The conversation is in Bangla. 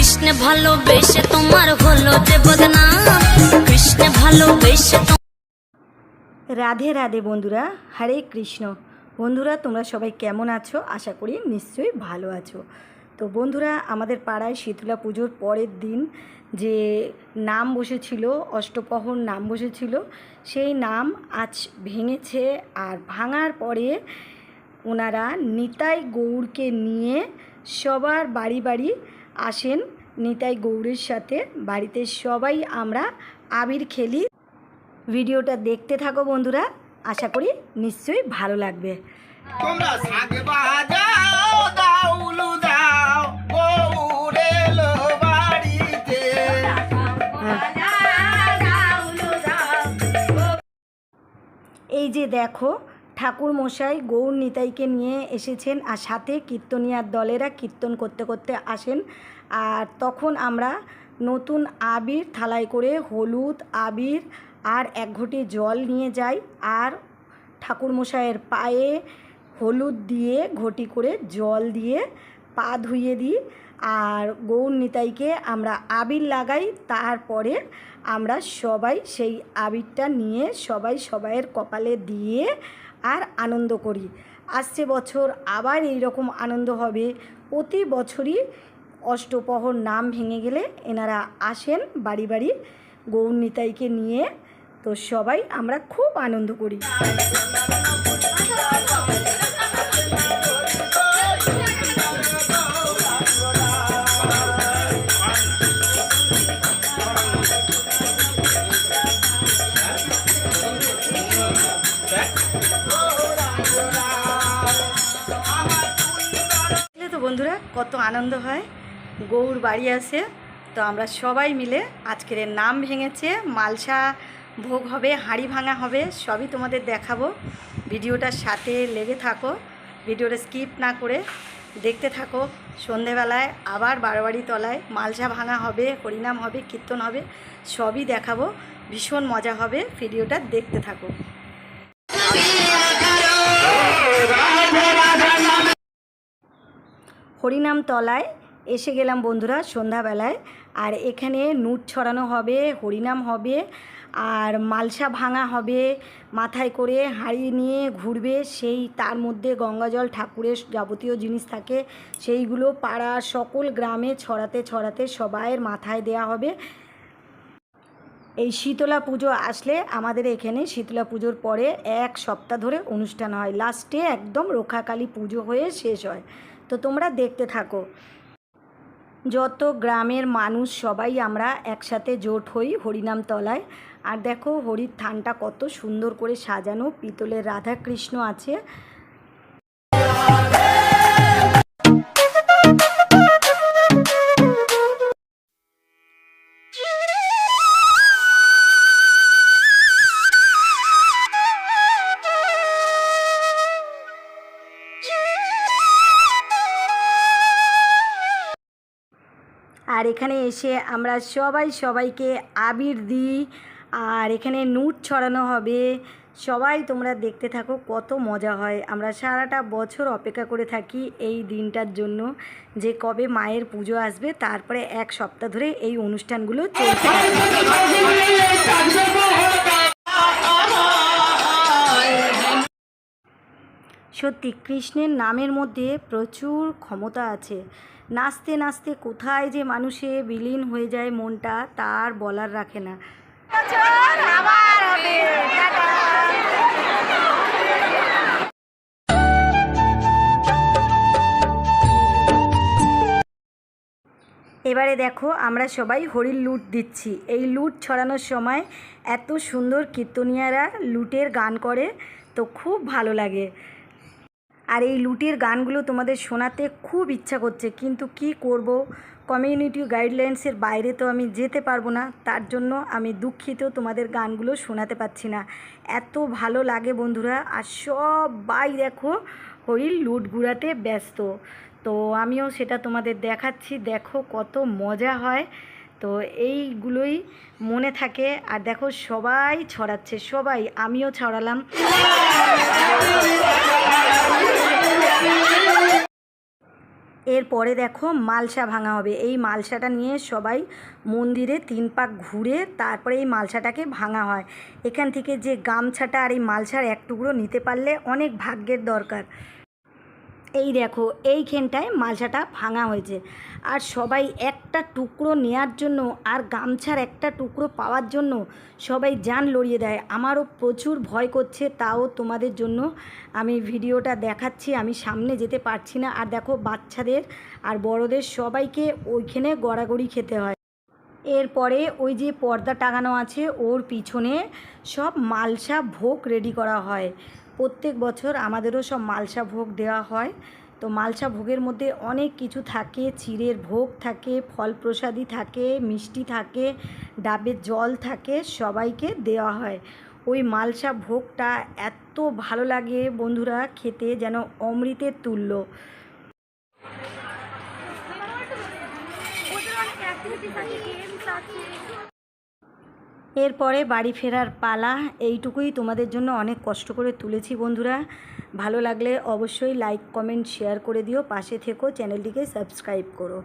কৃষ্ণ ভালোবেসে তোমার হলো যে বদনাম। কৃষ্ণ ভালোবেসে রাধে রাধে বন্ধুরা, হরে কৃষ্ণ। বন্ধুরা, তোমরা সবাই কেমন আছো? আশা করি নিশ্চয়ই ভালো আছো। তো বন্ধুরা, আমাদের পাড়ায় শীতলা পুজোর পরের দিন যে নাম বসেছিল, অষ্টপহর নাম বসেছিল, সেই নাম আজ ভেঙেছে আর ভাঙার পরে ওনারা নিতাই গৌরকে নিয়ে সবার বাড়ি বাড়ি আসেন। নিতাই গৌরের সাথে বাড়িতে সবাই আমরা আবির খেলি। ভিডিওটা দেখতে থাকো বন্ধুরা। আশা করি নিশ্চয়ই ভালো লাগবে। তোমরা শাক বাজাও দাউলু দাও গৌরেলো বাড়িতে। এই যে দেখো ঠাকুর মশাই গৌর নিতাইকে নিয়ে এসেছেন আর সাথে কীর্তনিয়ার দলেরা কীর্তন করতে করতে আসেন। আর তখন আমরা নতুন আবির থালায় করে হলুদ আবির আর এক ঘটি জল নিয়ে যাই আর ঠাকুর মশাইয়ের পায়ে হলুদ দিয়ে ঘটি করে জল দিয়ে পা ধুইয়ে দিই আর গৌর নিতাইকে আমরা আবির লাগাই। তারপরে আমরা সবাই সেই আবিরটা নিয়ে সবাই সবাইয়ের কপালে দিয়ে আর আনন্দ করি। আসছে বছর, আবার এই রকম আনন্দ হবে। প্রতি বছরই অষ্টপহর নাম ভেঙে গেলে এনারা আসেন বাড়ি বাড়ি গৌর নিতাইকে নিয়ে। তো সবাই আমরা খুব আনন্দ করি। বন্ধুরা, কত আনন্দ হয়। গৌর বাড়ি আসে তো আমরা সবাই মিলে আজকের নাম ভেঙেছে, মালসা ভোগ হবে, হাঁড়ি ভাঙা হবে, সবই তোমাদের দেখাবো। ভিডিওটার সাথে লেগে থাকো, ভিডিওটা স্কিপ না করে দেখতে থাকো। সন্ধেবেলায় আবার বারোয়ারি তলায় মালসা ভাঙা হবে, হরিনাম হবে, কীর্তন হবে, সবই দেখাবো। ভীষণ মজা হবে ভিডিওটা দেখতে থাকো। হরিনাম তলায় এসে গেলাম বন্ধুরা সন্ধ্যাবেলায়। আর এখানে নুট ছড়ানো হবে, হরিনাম হবে, আর মালসা ভাঙা হবে। মাথায় করে হাঁড়ি নিয়ে ঘুরবে, সেই তার মধ্যে গঙ্গাজল ঠাকুরের যাবতীয় জিনিস থাকে। সেইগুলো পাড়া সকল গ্রামে ছড়াতে ছড়াতে সবাইয়ের মাথায় দেয়া হবে। এই শীতলা পুজো আসলে আমাদের এখানে শীতলা পুজোর পরে এক সপ্তাহ ধরে অনুষ্ঠান হয়। লাস্টে একদম রক্ষাকালী পুজো হয়ে শেষ হয়। তো তোমরা দেখতে থাকো। যত গ্রামের মানুষ সবাই আমরা একসাথে জোট হই হরিনাম তলায়। আর দেখো হরির থানটা কত সুন্দর করে সাজানো। পিতলের রাধাকৃষ্ণ আছে। এখানে এসে আমরা সবাই সবাইকে আবির দিই আর এখানে নুট ছড়ানো হবে সবাই তোমরা দেখতে থাকো কত মজা হয় আমরা সারাটা বছর অপেক্ষা করে থাকি এই দিনটার জন্য যে কবে মায়ের পুজো আসবে তারপরে এক সপ্তাহ ধরে এই অনুষ্ঠানগুলো চলতে সত্যি কৃষ্ণের নামের মধ্যে প্রচুর ক্ষমতা আছে। নাচতে নাচতে কোথায় যে মানুষে বিলীন হয়ে যায় মনটা তার বলার রাখে না। এবারে দেখো আমরা সবাই হরির লুট দিচ্ছি। এই লুট ছড়ানোর সময় এত সুন্দর কীর্তনিয়ারা লুটের গান করে, তো খুব ভালো লাগে। আর এই লুটের গানগুলো তোমাদের শোনাতে খুব ইচ্ছা করছে, কিন্তু কি করব? কমিউনিটি গাইডলাইন্সের বাইরে তো আমি যেতে পারব না, তার জন্য আমি দুঃখিত, তোমাদের গানগুলো শোনাতে পারছি না। এত ভালো লাগে বন্ধুরা, আর সবাই দেখো হরির লুট ঘুরাতে ব্যস্ত। তো আমিও সেটা তোমাদের দেখাচ্ছি, দেখো কত মজা হয়। তো এইগুলোই মনে থাকে, আর দেখো সবাই ছড়াচ্ছে, সবাই, আমিও ছড়ালাম। এরপরে দেখো মালসা ভাঙা হবে। এই মালসাটা নিয়ে সবাই মন্দিরে তিন পাক ঘুরে তারপরে এই মালসাটাকে ভাঙা হয়। এখান থেকে যে গামছাটা আর এই মালসার এক টুকরো নিতে পারলে অনেক ভাগ্যের দরকার। এই দেখো এইখানটায় মালসাটা ভাঙা হয়েছে। আর সবাই একটা টুকরো নেয়ার জন্য আর গামছার একটা টুকরো পাওয়ার জন্য সবাই জান লড়িয়ে দেয়। আমারও প্রচুর ভয় করছে, তাও তোমাদের জন্য আমি ভিডিওটা দেখাচ্ছি, আমি সামনে যেতে পারছি না। আর দেখো, বাচ্চাদের আর বড়দের সবাইকে ওইখানে গড়াগড়ি খেতে হয়। এরপরে ওই যে পর্দা টাঙানো আছে, ওর পিছনে সব মালসা ভোগ রেডি করা হয়। প্রত্যেক বছর আমাদেরও সব মালসা ভোগ দেওয়া হয়। তো মালসা ভোগের মধ্যে অনেক কিছু থাকে, চিড়ের ভোগ থাকে ফল প্রসাদী থাকে, মিষ্টি থাকে, ডাবের জল থাকে, সবাইকে দেওয়া হয়। ওই মালসা ভোগটা এত ভালো লাগে বন্ধুরা খেতে, যেন অমৃতের তুল্য। এরপরে বাড়ি ফেরার পালা, এইটুকুই তোমাদের জন্য অনেক কষ্ট করে তুলেছি বন্ধুরা। ভালো লাগলে অবশ্যই লাইক কমেন্ট শেয়ার করে দিও। পাশে থেকো চ্যানেলটিকে সাবস্ক্রাইব করো।